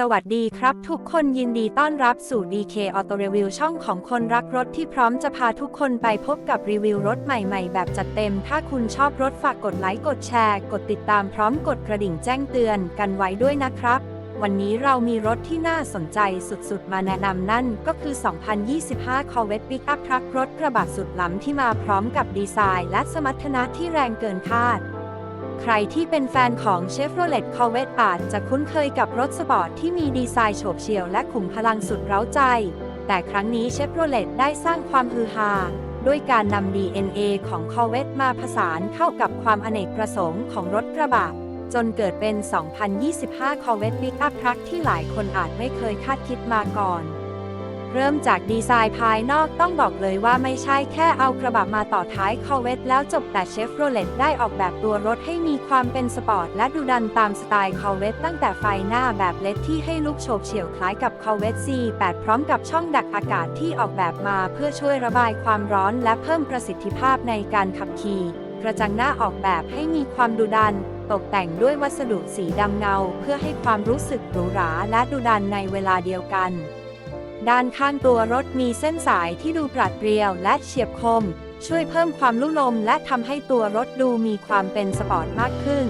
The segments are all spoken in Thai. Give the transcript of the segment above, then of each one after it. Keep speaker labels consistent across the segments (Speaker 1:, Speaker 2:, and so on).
Speaker 1: สวัสดีครับ ทุกคนยินดีต้อนรับสู่ DK Auto Review ช่องของคนรักรถที่พร้อมจะพาทุกคนไปพบกับรีวิวรถใหม่ๆ แบบจัดเต็ม ถ้าคุณชอบรถฝากกดไลค์กดแชร์ กดติดตามพร้อมกดกระดิ่งแจ้งเตือนกันไว้ด้วยนะครับ วันนี้เรามีรถที่น่าสนใจสุดๆ มาแนะนำนั่นก็คือ 2025 Corvette Pickup Truck รถกระบะสุดล้ำที่มาพร้อมกับดีไซน์ และสมรรถนะที่แรงเกินคาด ใครที่เป็นแฟนของ Chevrolet Corvette อาจจะคุ้นเคยกับรถสปอร์ตที่มีดีไซน์โฉบเฉี่ยวและขุมพลังสุดเร้าใจ แต่ครั้งนี้ Chevrolet ได้สร้างความฮือฮาด้วยการนำ DNA ของ Corvette มาผสานเข้ากับความอเนกประสงค์ของรถกระบะจนเกิดเป็น 2025 Corvette Pickup Truck ที่หลายคนอาจไม่เคยคาดคิดมาก่อน เริ่มจากดีไซน์ภายนอกต้องบอกเลยว่าไม่ใช่แค่เอากระบะมาต่อท้ายคอ v e t แล้วจบแต่เชฟโรเลตได้ออกแบบตัวรถให้มีความเป็นสปอร์ตและดูดันตามสไตล์คอ v e t ตั้งแต่ไฟหน้าแบบเล็ดที่ให้ลุกโฉบเฉี่ยวคล้ายกับคอ v e t C8 พร้อมกับช่องดักอากาศที่ออกแบบมาเพื่อช่วยระบายความร้อนและเพิ่มประสิทธิภาพในการขับขี่กระจังหน้าออกแบบให้มีความดุดันตกแต่งด้วยวัสดุสีดำเงา เพื่อให้ความรู้สึกหรูหราและดุดันในเวลาเดียวกัน ด้านข้างตัวรถมีเส้นสายที่ดูปราดเปรียวและเฉียบคม ช่วยเพิ่มความลุ่ลมและทำให้ตัวรถดูมีความเป็นสปอร์ตมากขึ้น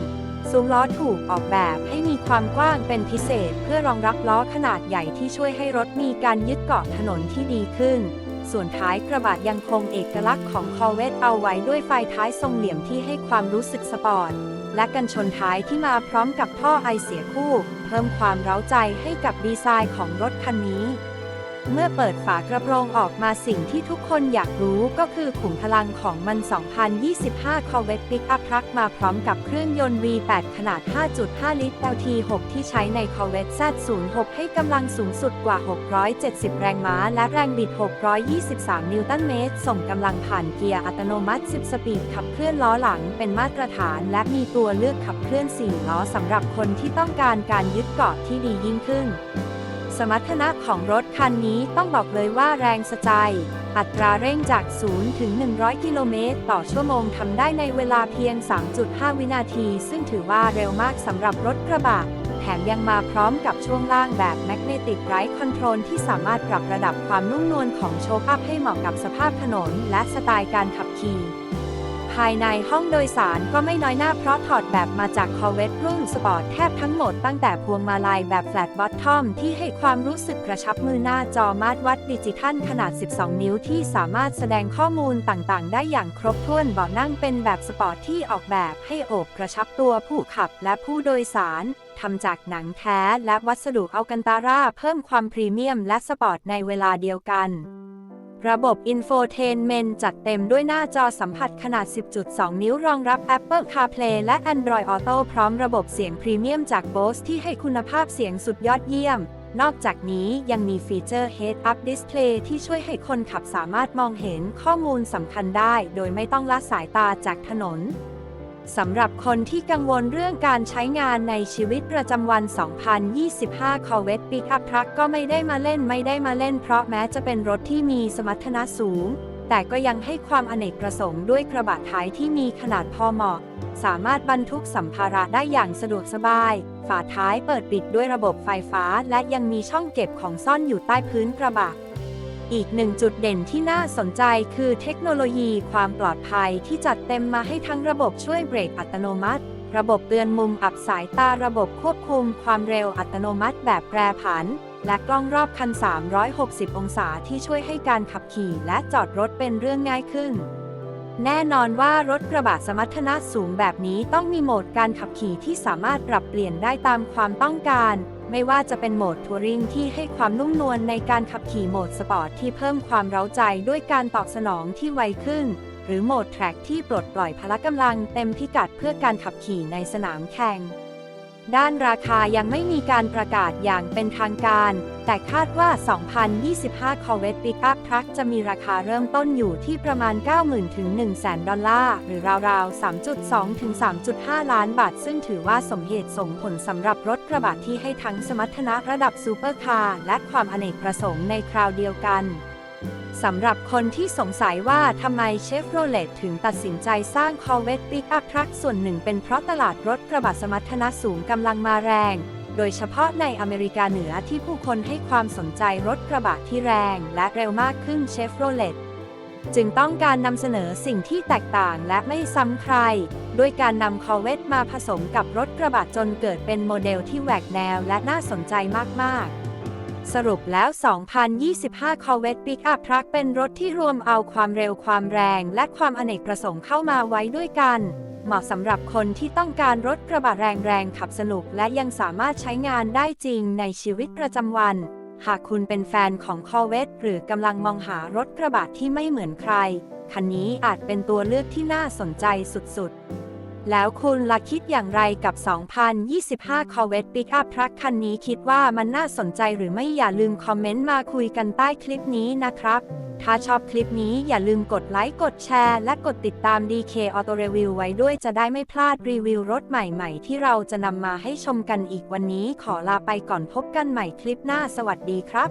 Speaker 1: ซุ้มล้อถูกออกแบบให้มีความกว้างเป็นพิเศษ เพื่อรองรับล้อขนาดใหญ่ที่ช่วยให้รถมีการยึดเกาะถนนที่ดีขึ้น ส่วนท้ายกระบะยังคงเอกลักษณ์ของคอเวตเอาไว้ด้วยไฟท้ายทรงเหลี่ยมที่ให้ความรู้สึกสปอร์ต และกันชนท้ายที่มาพร้อมกับท่อไอเสียคู่ เพิ่มความเร้าใจให้กับดีไซน์ของรถคันนี้ เมื่อเปิดฝากระโปรงออกมาสิ่งที่ทุกคนอยากรู้ก็คือขุมพลังของมัน 2025 Corvette Pickup Truck มาพร้อมกับเครื่องยนต์ V8 ขนาด 5.5 ลิตร LT6 ที่ใช้ใน Corvette Z06 ให้กำลังสูงสุดกว่า 670 แรงม้า และแรงบิด 623 นิวตันเมตร ส่งกำลังผ่านเกียร์อัตโนมัติ 10 สปีดขับเคลื่อนล้อหลังเป็นมาตรฐาน และมีตัวเลือกขับเคลื่อน4ล้อสำหรับคนที่ต้องการการยึดเกาะที่ดียิ่งขึ้นสมรรถนะ ของรถคันนี้ต้องบอกเลยว่าแรงสะใจ อัตราเร่งจาก 0 ถึง 100 กิโลเมตรต่อชั่วโมงทำได้ในเวลาเพียง 3.5 วินาที ซึ่งถือว่าเร็วมากสำหรับรถกระบะ แถมยังมาพร้อมกับช่วงล่างแบบ Magnetic Ride Control ที่สามารถปรับระดับความนุ่มนวลของโชคอัพให้เหมาะกับสภาพถนน และสไตล์การขับขี่ ภายในห้องโดยสารก็ไม่น้อยหน้าเพราะถอดแบบมาจาก Corvette รุ่นสปอร์ตแทบทั้งหมดตั้งแต่พวงมาลัยแบบ Flat Bottom ที่ให้ความรู้สึกกระชับมือหน้าจอมาตรวัดดิจิทัลขนาด 12 นิ้วที่สามารถแสดงข้อมูลต่างๆ ได้อย่างครบถ้วนเบาะนั่งเป็นแบบสปอร์ตที่ออกแบบให้โอบกระชับตัวผู้ขับและผู้โดยสารทำจากหนังแท้และวัสดุอัลกันตาราเพิ่มความพรีเมียมและสปอร์ตในเวลาเดียวกัน ระบบอินโฟเทนเมนต์จัดเต็มด้วยหน้าจอสัมผัสขนาด 10.2 นิ้วรองรับ Apple CarPlay และ Android Auto พร้อมระบบเสียงพรีเมียมจาก Bose ที่ให้คุณภาพเสียงสุดยอดเยี่ยม นอกจากนี้ยังมีฟีเจอร์ Head Up Display ที่ช่วยให้คนขับสามารถมองเห็นข้อมูลสำคัญได้ โดยไม่ต้องละสายตาจากถนน สำหรับคนที่กังวลเรื่องการใช้งานในชีวิตประจำวัน 2025 Corvette Pickup Truck ก็ไม่ได้มาเล่นไม่ได้มาเล่น เพราะแม้จะเป็นรถที่มีสมรรถนะสูง แต่ก็ยังให้ความอเนกประสงค์ด้วยกระบะท้ายที่มีขนาดพอเหมาะ สามารถบรรทุกสัมภาระได้อย่างสะดวกสบาย ฝาท้ายเปิดปิดด้วยระบบไฟฟ้า และยังมีช่องเก็บของซ่อนอยู่ใต้พื้นกระบะ อีกหนึ่งจุดเด่นที่น่าสนใจคือเทคโนโลยีความปลอดภัยที่จัดเต็มมาให้ทั้งระบบช่วยเบรกอัตโนมัติ ระบบเตือนมุมอับสายตาระบบควบคุมความเร็วอัตโนมัติแบบแปรผัน และกล้องรอบคัน 360 องศาที่ช่วยให้การขับขี่และจอดรถเป็นเรื่องง่ายขึ้น แน่นอนว่ารถกระบะสมรรถนะสูงแบบนี้ต้องมีโหมดการขับขี่ที่สามารถปรับเปลี่ยนได้ตามความต้องการ ไม่ว่าจะเป็นโหมดทัวริงที่ให้ความนุ่มนวลในการขับขี่โหมดสปอร์ตที่เพิ่มความเร้าใจด้วยการตอบสนองที่ไวขึ้น หรือโหมดแทร็กที่ปลดปล่อยพละกำลังเต็มพิกัดเพื่อการขับขี่ในสนามแข่ง ด้านราคายังไม่มีการประกาศอย่างเป็นทางการ แต่คาดว่า 2025 Corvette Pickup Truck จะมีราคาเริ่มต้นอยู่ที่ประมาณ 90,000 ถึง 100,000 ดอลลาร์ หรือราวๆ 3.2 ถึง 3.5 ล้านบาท ซึ่งถือว่าสมเหตุสมผลสำหรับรถกระบะที่ให้ทั้งสมรรถนะระดับซูเปอร์คาร์และความอเนกประสงค์ในคราวเดียวกัน สำหรับคนที่สงสัยว่าทำไมเชฟโรเลตถึงตัดสินใจสร้าง Corvette Pickup Truck ส่วนหนึ่งเป็นเพราะตลาดรถกระบะสมรรถนะสูงกำลังมาแรง โดยเฉพาะในอเมริกาเหนือที่ผู้คนให้ความสนใจรถกระบะที่แรงและเร็วมากขึ้นเชฟโรเลตจึงต้องการนำเสนอสิ่งที่แตกต่างและไม่ซ้ำใคร ด้วยการนำคอเวตมาผสมกับรถกระบะจนเกิดเป็นโมเดลที่แหวกแนวและน่าสนใจมาก ๆ สรุปแล้ว 2025 Corvette Pickup Truck เป็นรถที่รวมเอาความเร็วความแรง และความอเนกประสงค์เข้ามาไว้ด้วยกัน เหมาะสำหรับคนที่ต้องการรถกระบะแรงๆ ขับสนุก และยังสามารถใช้งานได้จริงในชีวิตประจำวัน หากคุณเป็นแฟนของ Corvette หรือกำลังมองหารถกระบะที่ไม่เหมือนใคร คันนี้อาจเป็นตัวเลือกที่น่าสนใจสุดๆ แล้วคุณล่ะคิดอย่างไรกับ 2025 Corvette Pickup Truck คันนี้คิดว่ามันน่าสนใจหรือไม่อย่าลืมคอมเมนต์มาคุยกันใต้คลิปนี้นะครับ ถ้าชอบคลิปนี้อย่าลืมกดไลค์ กดแชร์ และกดติดตาม DK Auto Review ไว้ด้วยจะได้ไม่พลาดรีวิวรถใหม่ๆ ที่เราจะนำมาให้ชมกันอีกวันนี้ขอลาไปก่อนพบกันใหม่คลิปหน้าสวัสดีครับ